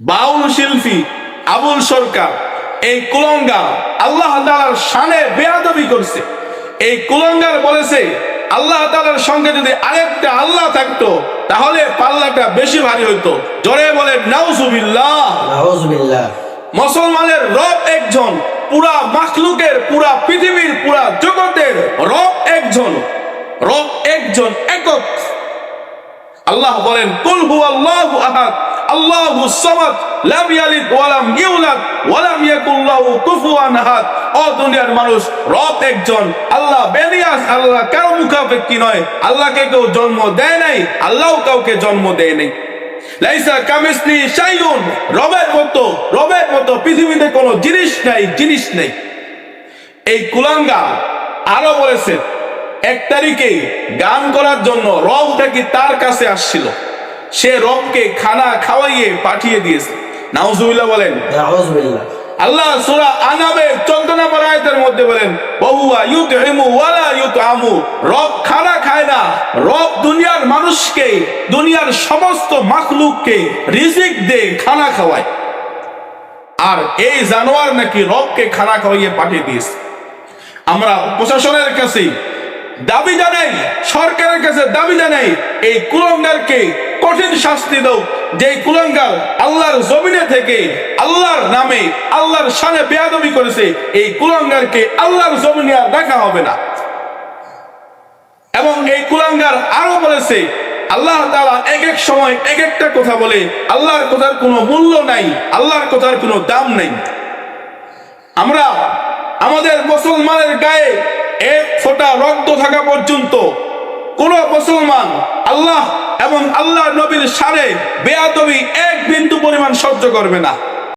বাউল শিল্পী আবুল সরকার এই কুলঙ্গা আল্লাহ তালার শানে বেয়াদবি করছে। এই কুলঙ্গার বলেছে আল্লাহ তালার সঙ্গে যদি আরেকটা আল্লাহ থাকতো তাহলে পাল্লাটা বেশি ভারী হইতো। জোরে বলে নাউজুবিল্লাহ। মুসলমানের রব একজন পুরা মাখলুকের পুরা পৃথিবীর পুরা জগতের রব একজন। রব একজন একক। আল্লাহ বলেন কুল হু আল্লাহু আহাদ। দুনিয়ার মানুষ একজন। আল্লাহ আল্লাহ নয়। আল্লাহকে কেউ জন্ম দেয় নাই কাউকে জন্ম দেয় রবের মতো রবের মতো পৃথিবীতে কোনো জিনিস নাই, জিনিস নেই। এই কুলাঙ্গা আরও বলেছেন এক তারিখে গান করার জন্য রব নাকি তার কাছে আসছিল। সে রবকে খানা খাওয়াইয়ে পাঠিয়ে দিয়েছে। নাউজুবিল্লাহ বলেন আল্লাহ সূরা আনাবে 14 নম্বর আয়াতের মধ্যে বলেন বহুয়া ইউতহিমু ওয়ালা ইউতআমু। রব খানা খায় না। রব দুনিয়ার মানুষকে দুনিয়ার সমস্ত মাখলুককে রিজিক দে খানা খাওয়ায়। আর এই জানোয়ার নাকি রবকে খানা খাওয়াইয়ে পাঠিয়ে দিয়েছে। আমরা প্রশাসনের কাছে দাবি জানাই সরকারের কাছে দাবি জানাই এই কুলঙ্গারকে কঠিন শাস্তি দাও। যে কুলঙ্গার আল্লাহর জমিনে থেকে আল্লাহর নামে, আল্লাহর সানে বেয়াদবি করেছে, এই কুলঙ্গারকে আল্লাহর জমিনে আর দেখা হবে না। এবং এই কুলাঙ্গার আরও বলেছে, আল্লাহ তাআলা এক এক সময় এক একটা কথা বলে, আল্লাহর কথার কোনো মূল্য নাই, আল্লাহর কথার কোনো দাম নাই। আমরা আমাদের মুসলমানের গায়ে এক ফোঁটা রক্ত থাকা পর্যন্ত কোন মুসলমান আল্লাহ এবং আল্লাহ নবীর সারে বেয়াদবি এক বিন্দু পরিমাণ সহ্য করবে না।